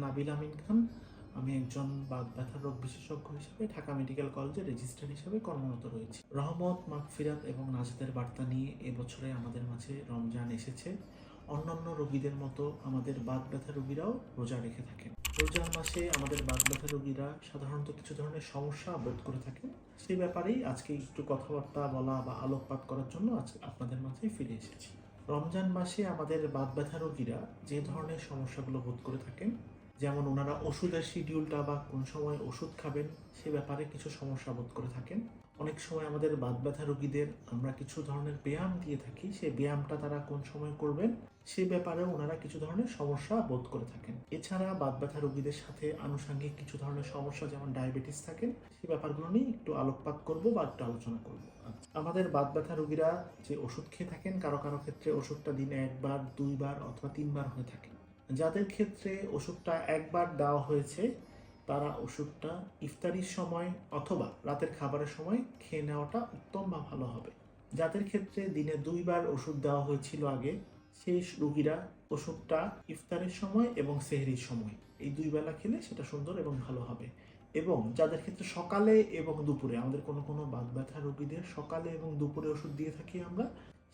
নাবিল আমিন খান। আমি একজন বাত ব্যথার রোগ বিশেষজ্ঞ হিসেবে ঢাকা মেডিকেল কলেজে রেজিস্ট্রার হিসেবে কর্মরত রয়েছি। রহমত, মাগফিরাত এবং নাজাতের বার্তা নিয়ে এবছরে আমাদের মাঝে রমজান এসেছে। অন্যান্য রোগীদের মতো আমাদের বাত ব্যথা রোগীরাও রোজা রেখে থাকেন। রোজার মাসে আমাদের বাত ব্যথা রোগীরা সাধারণত কিছু ধরনের সমস্যা বোধ করে থাকেন। সেই ব্যাপারেই আজকে একটু কথাবার্তা বলা বা আলোকপাত করার জন্য আজকে আপনাদের মাঝে ফিরে এসেছি। রমজান মাসে আমাদের বাদ ব্যথা রোগীরা যে ধরনের সমস্যাগুলো বোধ করে থাকেন, যেমন ওনারা ওষুধের শিডিউলটা বা কোন সময় ওষুধ খাবেন সে ব্যাপারে কিছু সমস্যা বোধ করে থাকেন। অনেক সময় আমাদের বাত ব্যথা রোগীদের আমরা কিছু ধরনের ব্যায়াম দিয়ে থাকি। সেই ব্যায়ামটা তারা কোন সময় করবেন সে ব্যাপারে ওনারা কিছু ধরনের সমস্যা বোধ করে থাকেন। এছাড়া বাত ব্যথা রোগীদের সাথে আনুষঙ্গিক কিছু ধরনের সমস্যা যেমন ডায়াবেটিস থাকেন সেই ব্যাপারগুলো নিয়ে একটু আলোকপাত করব বা একটু আলোচনা করব। আমাদের বাত ব্যথা রোগীরা যে ওষুধ খেয়ে থাকেন কারও কারও ক্ষেত্রে ওষুধটা দিনে একবার দুইবার অথবা তিনবার হয়ে থাকে। যাদের ক্ষেত্রে ওষুধটা একবার দেওয়া হয়েছে তারা ওষুধটা ইফতারির সময় অথবা রাতের খাবারের সময় খেয়ে নেওয়াটা উত্তম বা ভালো হবে। যাদের ক্ষেত্রে দিনে দুইবার ওষুধ দেওয়া হয়েছিল আগে, সেই রুগীরা ওষুধটা ইফতারের সময় এবং সেহরির সময়, এই দুই বেলা খেলে সেটা সুন্দর এবং ভালো হবে। এবং যাদের ক্ষেত্রে সকালে এবং দুপুরে, আমাদের কোনো কোনো বাত ব্যথা রোগীদের সকালে এবং দুপুরে ওষুধ দিয়ে থাকি আমরা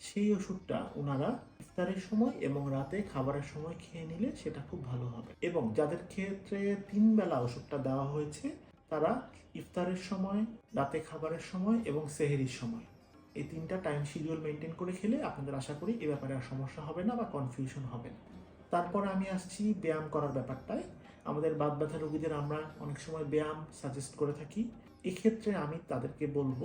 সেই ওষুধটা ওনারা ইফতারের সময় এবং রাতে খাবারের সময় খেয়ে নিলে সেটা খুব ভালো হবে। এবং যাদের ক্ষেত্রে তিন বেলা ওষুধটা দেওয়া হয়েছে, তারা ইফতারের সময়, রাতে খাবারের সময় এবং সেহেরির সময়। এই তিনটা টাইম শিডিউল মেনটেন করে খেলে আপনাদের আশা করি এ ব্যাপারে আর সমস্যা হবে না বা কনফিউশন হবে না। তারপর আমি আসছি ব্যায়াম করার ব্যাপারটায়। আমাদের বাত ব্যথা রোগীদের আমরা অনেক সময় ব্যায়াম সাজেস্ট করে থাকি। এক্ষেত্রে আমি তাদেরকে বলব,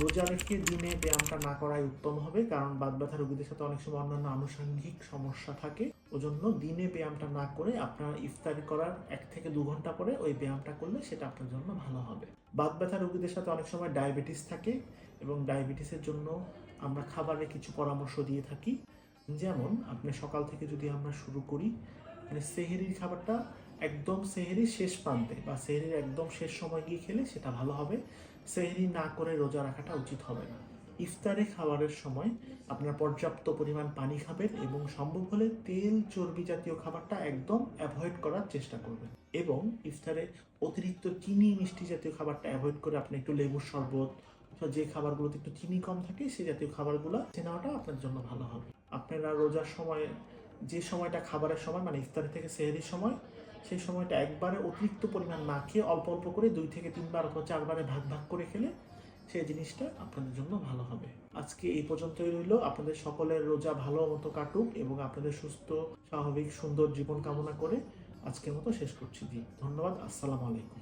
রোজা রেখে দিনে ব্যায়ামটা না করাই উত্তম হবে, কারণ বাদ ব্যথা রোগীদের সাথে অনেক সময় অন্যান্য আনুষঙ্গিক সমস্যা থাকে। ওজন্য দিনে ব্যায়ামটা না করে আপনার ইফতারি করার এক থেকে দু ঘণ্টা পরে ওই ব্যায়ামটা করলে সেটা আপনার জন্য ভালো হবে। বাদ ব্যথা রোগীদের সাথে অনেক সময় ডায়াবেটিস থাকে এবং ডায়াবেটিসের জন্য আমরা খাবারে কিছু পরামর্শ দিয়ে থাকি। যেমন, আপনি সকাল থেকে যদি আমরা শুরু করি মানে সেহেরির খাবারটা একদম সেহেরির শেষ প্রান্তে বা সেহেরির একদম শেষ সময় গিয়ে খেলে সেটা ভালো হবে। সেহেরি না করে রোজা রাখাটা উচিত হবে না। ইফতারে খাবারের সময় আপনার পর্যাপ্ত পরিমাণ পানি খাবেন এবং সম্ভব হলে তেল, চর্বি জাতীয় খাবারটা একদম অ্যাভয়েড করার চেষ্টা করবেন এবং ইফতারে অতিরিক্ত চিনি, মিষ্টি জাতীয় খাবারটা অ্যাভয়েড করে আপনি একটু লেবুর শরবত অথবা যে খাবারগুলোতে একটু চিনি কম থাকে সেই জাতীয় খাবারগুলো নেওয়াটা আপনার জন্য ভালো হবে। আপনারা রোজার সময় যে সময়টা খাবারের সময় মানে ইফতারি থেকে সেহেরির সময়, সেই সময়টা একবারে অতিরিক্ত পরিমাণ না খেয়ে অল্প অল্প করে দুই থেকে তিনবার অথবা চারবারে ভাগ ভাগ করে খেলে সেই জিনিসটা আপনাদের জন্য ভালো হবে। আজকে এই পর্যন্তই রইল। আপনাদের সকলের রোজা ভালো মতো কাটুক এবং আপনাদের সুস্থ, স্বাভাবিক, সুন্দর জীবন কামনা করে আজকের মতো শেষ করছি জি। ধন্যবাদ। আসসালামু আলাইকুম।